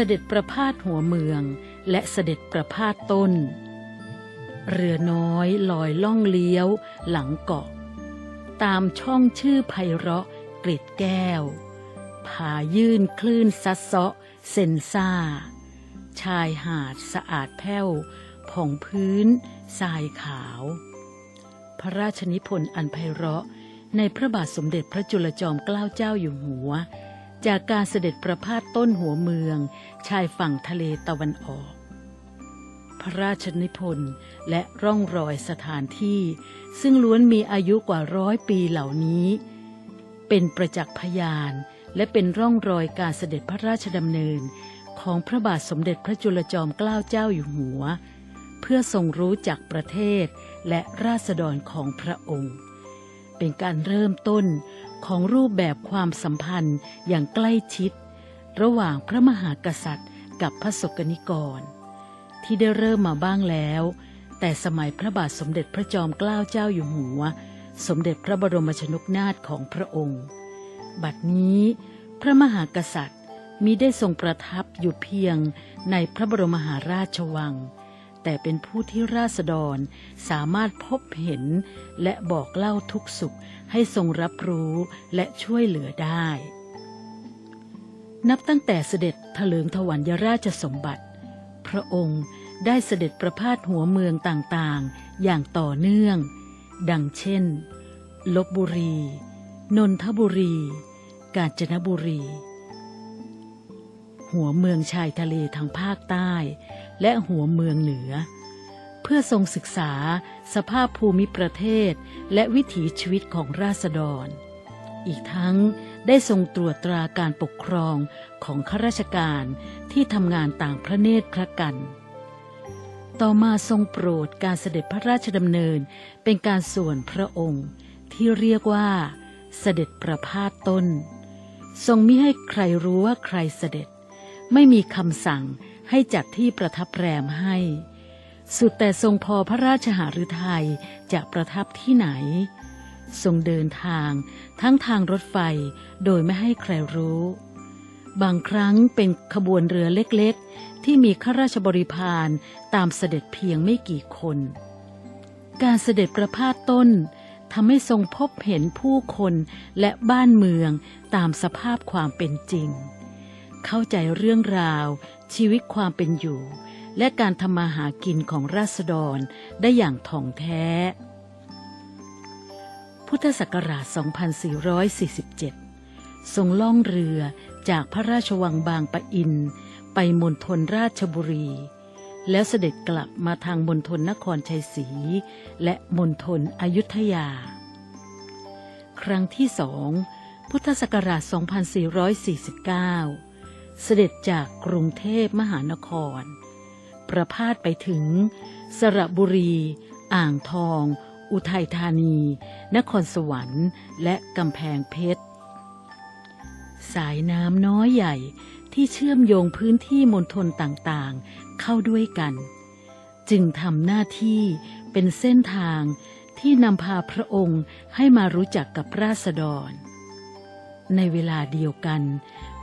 เสด็จประพาสหัวเมือง และเสด็จประพาสต้น เรือน้อยลอยล่องเลี้ยว หลังเกาะ ตามช่องชื่อไพเราะกริดแก้ว ผายื่นคลื่นซัดเซาะเซนซ่า ชายหาดสะอาดแผ้วผ่องพื้นทรายขาว พระราชนิพนธ์อันไพเราะในพระบาทสมเด็จพระจุลจอมเกล้าเจ้าอยู่หัว จากการเสด็จประพาสต้นหัวเมือง ชายฝั่งทะเลตะวันออก พระราชนิพนธ์และร่องรอยสถานที่ ซึ่งล้วนมีอายุกว่าร้อยปีเหล่านี้ เป็นประจักษ์พยานและเป็นร่องรอยการเสด็จพระราชดำเนิน ของพระบาทสมเด็จพระจุลจอมเกล้าเจ้าอยู่หัว เพื่อทรงรู้จักประเทศและราษฎรของพระองค์ เป็นการเริ่มต้นของรูปแบบความสัมพันธ์อย่างใกล้ชิด ระหว่างพระมหากษัตริย์ กับพระสกนิกร ที่ได้เริ่มมาบ้างแล้ว แต่สมัยพระบาทสมเด็จพระจอมเกล้าเจ้าอยู่หัว สมเด็จพระบรมชนกนาถของพระองค์ บัดนี้ พระมหากษัตริย์มิได้ทรงประทับอยู่เพียงในพระบรมมหาราชวัง แต่เป็นผู้ที่ราษฎรสามารถพบเห็น และบอกเล่าทุกสุขให้ทรงรับรู้และช่วยเหลือได้ นับตั้งแต่เสด็จถลิงถวัลยราชสมบัติ พระองค์ได้เสด็จประพาสหัวเมืองต่างๆ อย่างต่อเนื่อง ดังเช่น ลบบุรี นนทบุรี กาญจนบุรี หัวเมืองชายทะเลทางภาคใต้ และหัวเมืองเหนือ เพื่อทรงศึกษาสภาพภูมิประเทศ และวิถีชีวิตของราษฎร อีกทั้งได้ทรงตรวจตราการปกครองของข้าราชการที่ทำงานต่างพระเนตรพระกัน ต่อมาทรงโปรดการเสด็จพระราชดำเนินเป็นการส่วนพระองค์ที่เรียกว่า เสด็จประพาสต้น ทรงมิให้ใครรู้ว่าใครเสด็จ ไม่มีคำสั่ง ให้จัดที่ประทับแรมให้ สุดแต่ทรงพอพระราชหฤทัยจะประทับที่ไหน ทรงเดินทางทั้งทางรถไฟโดยไม่ให้ใครรู้ บางครั้งเป็นขบวนเรือเล็กๆ ที่มีข้าราชบริพารตามเสด็จเพียงไม่กี่คน การเสด็จประพาสต้นทำให้ทรงพบเห็นผู้คนและบ้านเมืองตามสภาพความเป็นจริง เข้าใจเรื่องราว ชีวิตความเป็นอยู่ และการทำมาหากินของราษฎรได้อย่างถ่องแท้ พุทธศักราช 2447 ทรงล่องเรือจากพระราชวังบางปะอิน ไปมณฑลราชบุรี แล้วเสด็จกลับมาทางมณฑลนครชัยศรีและมณฑลอยุธยา ครั้งที่สองพุทธศักราช 2449 เสด็จจากกรุงเทพมหานคร ประพาสไปถึง สระบุรี อ่างทอง อุทัยธานี นครสวรรค์ และกำแพงเพชร สายน้ำน้อยใหญ่ที่เชื่อมโยงพื้นที่มณฑลต่างๆ เข้าด้วยกัน จึงทำหน้าที่เป็นเส้นทางที่นำพาพระองค์ให้มารู้จักกับราษฎร ในเวลาเดียวกัน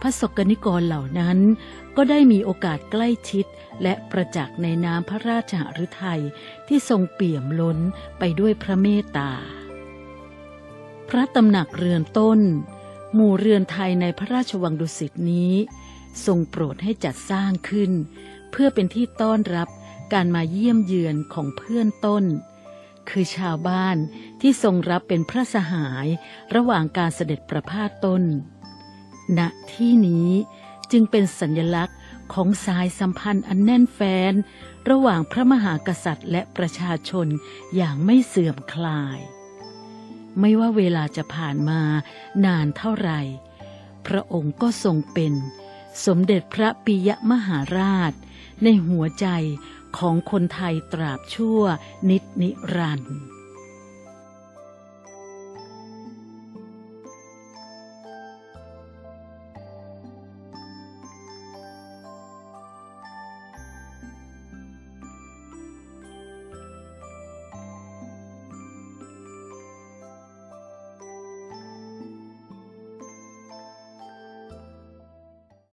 พระสกนิกรเหล่านั้น ก็ได้มีโอกาสใกล้ชิด และประจักษ์ในน้ำพระราชหฤทัยที่ทรงเปี่ยมล้นไปด้วยพระเมตตา พระตำหนักเรือนต้น หมู่เรือนไทยในพระราชวังดุสิตนี้ ทรงโปรดให้จัดสร้างขึ้น เพื่อเป็นที่ต้อนรับการมาเยี่ยมเยือนของเพื่อนต้น คือชาวบ้านที่ทรงรับเป็นพระสหายระหว่างการเสด็จประพาสต้น ณ ที่นี้จึงเป็นสัญลักษณ์ของสายสัมพันธ์อันแน่นแฟ้น ระหว่างพระมหากษัตริย์และประชาชนอย่างไม่เสื่อมคลาย ไม่ว่าเวลาจะผ่านมานานเท่าไหร่ พระองค์ก็ทรงเป็น สมเด็จพระปิยมหาราช ในหัวใจ ของคนไทยตราบชั่วนิดนิรันดร์